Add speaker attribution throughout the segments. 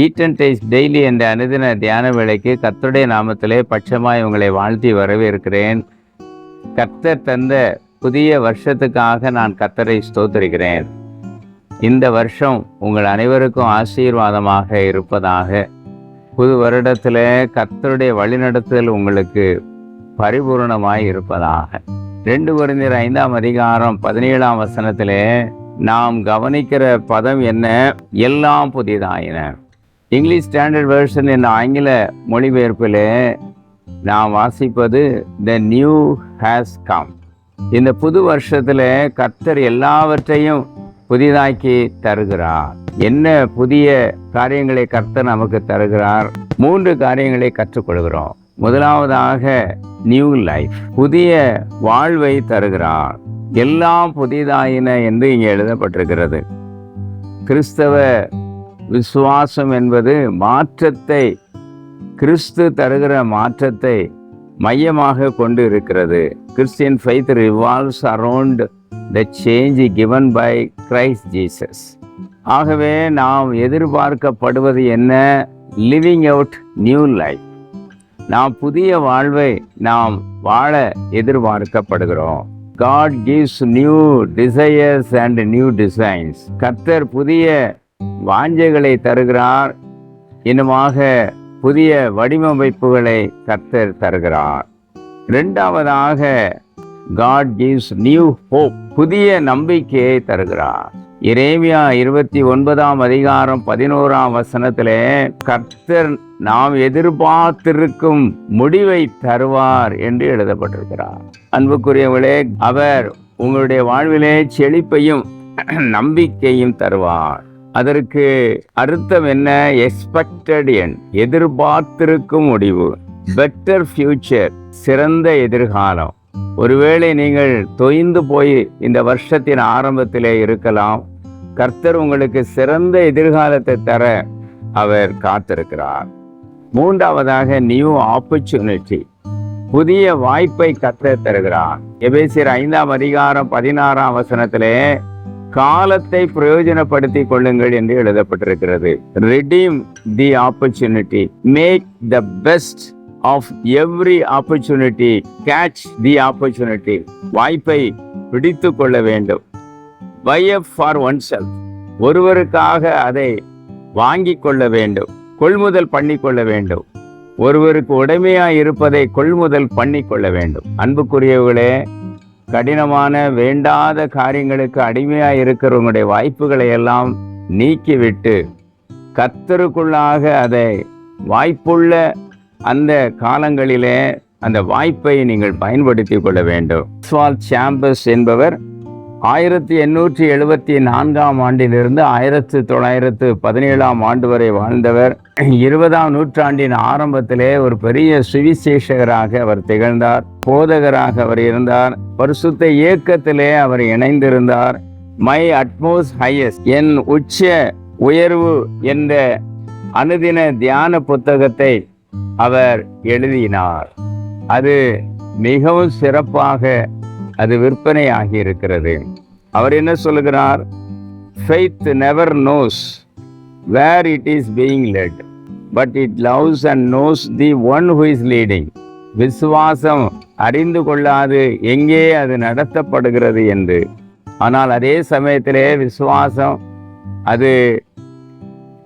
Speaker 1: Eat and taste daily என்ற அனுதின தியான வேலைக்கு கர்த்தருடைய நாமத்திலே பட்சமாய் உங்களை வாழ்த்தி வரவேற்கிறேன். கர்த்தர் தந்த புதிய வருஷத்துக்காக நான் கத்தரை ஸ்தோத்திருக்கிறேன். இந்த வருஷம் உங்கள் அனைவருக்கும் ஆசீர்வாதமாக இருப்பதாக. புது வருடத்தில் கத்தருடைய வழிநடத்துதல் உங்களுக்கு பரிபூர்ணமாய் இருப்பதாக. ரெண்டு குறைந்தர் ஐந்தாம் அதிகாரம் பதினேழாம் வசனத்திலே நாம் கவனிக்கிற பதம் என்ன? எல்லாம் புதிதாயின. இங்கிலீஷ் ஸ்டாண்டர்ட் வேர்ஷன் என்ற ஆங்கில மொழிபெயர்ப்பில் நான் வாசிப்பது த நியூ ஹேஸ் கம் இந்த புது வருஷத்தில் கர்த்தர் எல்லாவற்றையும் புதிதாக்கி தருகிறார். என்ன புதிய காரியங்களை கர்த்தர் நமக்கு தருகிறார்? மூன்று காரியங்களை கற்றுக்கொள்கிறோம். முதலாவதாக நியூ லைஃப் புதிய வாழ்வை தருகிறார். எல்லாம் புதிதாயின என்று இங்கே எழுதப்பட்டிருக்கிறது. கிறிஸ்தவ விசுவாசம் என்பது மாற்றத்தை கிறிஸ்து தருகிற மாற்றத்தை மையமாக கொண்டு இருக்கிறது. Christian faith revolves around the change given by Christ Jesus ஆகவே நாம் எதிர்பார்க்கப்படுவது என்ன? லிவிங் அவுட் நியூ லைஃப் நாம் புதிய வாழ்வை நாம் வாழ எதிர்பார்க்கப்படுகிறோம். God gives new desires and new designs கர்த்தர் புதிய வாஞ்சைகளை தருகிறார். இன்னுமாக புதிய வடிவமைப்புகளை கர்த்தர் தருகிறார். இரண்டாவதாக காட் கிவ்ஸ் நியூ ஹோப் புதிய நம்பிக்கையை தருகிறார். இரேமியா இருபத்தி ஒன்பதாம் அதிகாரம் பதினோராம் வசனத்திலே கர்த்தர் நாம் எதிர்பார்த்திருக்கும் முடிவை தருவார் என்று எழுதப்பட்டிருக்கிறார். அன்புக்குரியவர்களே அவர் உங்களுடைய வாழ்விலே செழிப்பையும் நம்பிக்கையும் தருவார். அதற்கு அர்த்தம் என்ன? எக்ஸ்பெக்டட் என் எதிர்பார்த்திருக்கும் முடிவு. பெட்டர் ஃபியூச்சர் சிறந்த எதிர்காலம். ஒருவேளை நீங்கள் தொய்ந்து போய் இந்த வருஷத்தின் ஆரம்பத்திலே இருக்கலாம். கர்த்தர் உங்களுக்கு சிறந்த எதிர்காலத்தை தர அவர் காத்திருக்கிறார். மூன்றாவதாக நியூ ஆப்பர்ச்சுனிட்டி புதிய வாய்ப்பை கத்த தருகிறார். எபேசியர் ஐந்தாம் அதிகாரம் பதினாறாம் வசனத்திலே காலத்தை பிரயோஜனப்படுத்திக் கொள்ளுங்கள் என்று எழுதப்பட்டிருக்கிறது. Redeem the opportunity make the best of every opportunity catch the opportunity வாய்ப்பை பிடித்து கொள்ள வேண்டும். பை ஃபார் ஒன் செல்ஃப் ஒருவருக்காக அதை வாங்கி கொள்ள வேண்டும். கொள்முதல் பண்ணி கொள்ள வேண்டும். ஒருவருக்கு உடைமையாய் இருப்பதை கொள்முதல் பண்ணி கொள்ள வேண்டும். அன்புக்குரியவர்களே கடினமான வேண்டாத காரியங்களுக்கு அடிமையாக இருக்கிறவங்களுடைய வாய்ப்புகளை எல்லாம் நீக்கிவிட்டு கத்தருக்குள்ளாக அதை வாய்ப்புள்ள அந்த காலங்களிலே அந்த வாய்ப்பை நீங்கள் பயன்படுத்தி கொள்ள வேண்டும். ஸ்வால் சாம்பஸ் என்பவர் ஆயிரத்தி எண்ணூற்றி எழுபத்தி நான்காம் ஆண்டிலிருந்து ஆயிரத்தி தொள்ளாயிரத்து பதினேழாம் ஆண்டு வரை வாழ்ந்தவர். இருபதாம் நூற்றாண்டின் ஆரம்பத்திலே ஒரு பெரிய சுவிசேஷகராக அவர் திகழ்ந்தார். போதகராக அவர் இருந்தார். பரிசுத்த இயக்கத்திலே அவர் இணைந்திருந்தார். மை அட்மோஸ் ஹையஸ்ட் என் உச்ச உயர்வு என்ற அனுதின தியான புத்தகத்தை அவர் எழுதினார். அது மிகவும் சிறப்பாக அது விற்பனை ஆகி இருக்கிறது. அவர் என்ன சொல்லுகிறார்? Faith never knows where it is being led but it loves and knows the one who is leading விசுவாசம் அறிந்து கொள்ளாது எங்கே அது நடத்தப்படுகிறது என்று. ஆனால் அதே சமயத்திலே விசுவாசம் அது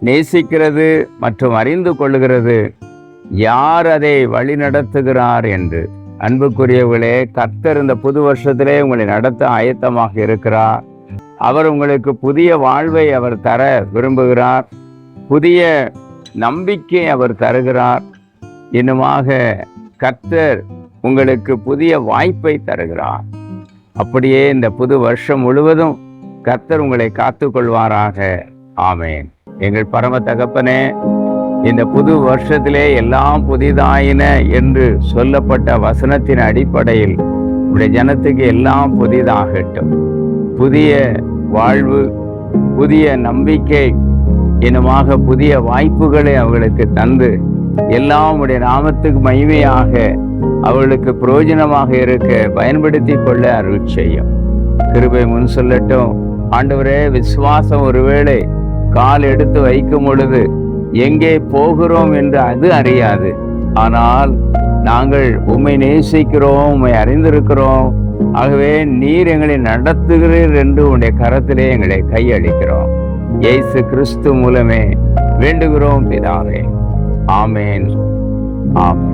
Speaker 1: நேசிக்கிறது மற்றும் அறிந்து கொள்கிறது. யார் அதை வழி நடத்துகிறார் என்று. அன்புக்குரியவர்களே கர்த்தர் இந்த புது வருஷத்திலே உங்களை நடத்த ஆயத்தமாக இருக்கிறார். அவர் உங்களுக்கு புதிய வாழ்வை அவர் தர விரும்புகிறார். புதிய நம்பிக்கை அவர் தருகிறார். இன்னுமாக கர்த்தர் உங்களுக்கு புதிய வாய்ப்பை தருகிறார். அப்படியே இந்த புது வருஷம் முழுவதும் கர்த்தர் உங்களை காத்துக்கொள்வாராக. ஆமேன். எங்கள் பரம தகப்பனே இந்த புது வருஷத்திலே எல்லாம் புதிதாயின என்று சொல்லப்பட்ட வசனத்தின் அடிப்படையில் உடைய ஜனத்துக்கு எல்லாம் புதிதாகட்டும். புதிய வாழ்வு புதிய நம்பிக்கை இனமாக புதிய வாய்ப்புகளை அவர்களுக்கு தந்து எல்லாம் உடைய நாமத்துக்கு மகிமையாக அவர்களுக்கு பிரயோஜனமாக இருக்க பயன்படுத்தி கொள்ள அருள் செய்யும். கிருபை முன் சொல்லட்டும். ஆண்டவரே விசுவாசம் ஒருவேளை கால் எடுத்து வைக்கும் பொழுது எங்கே போகிறோம் என்று அது அறியாது. ஆனால் நாங்கள் உம்மை நேசிக்கிறோம் உம்மை அறிந்திருக்கிறோம். ஆகவே நீர் எங்களை நடத்துகிறீர் என்று உடைய கரத்திலே எங்களை கையளிக்கிறோம். இயேசு கிறிஸ்து மூலமே வேண்டுகிறோம் பிதாவே. ஆமேன். ஆமென்.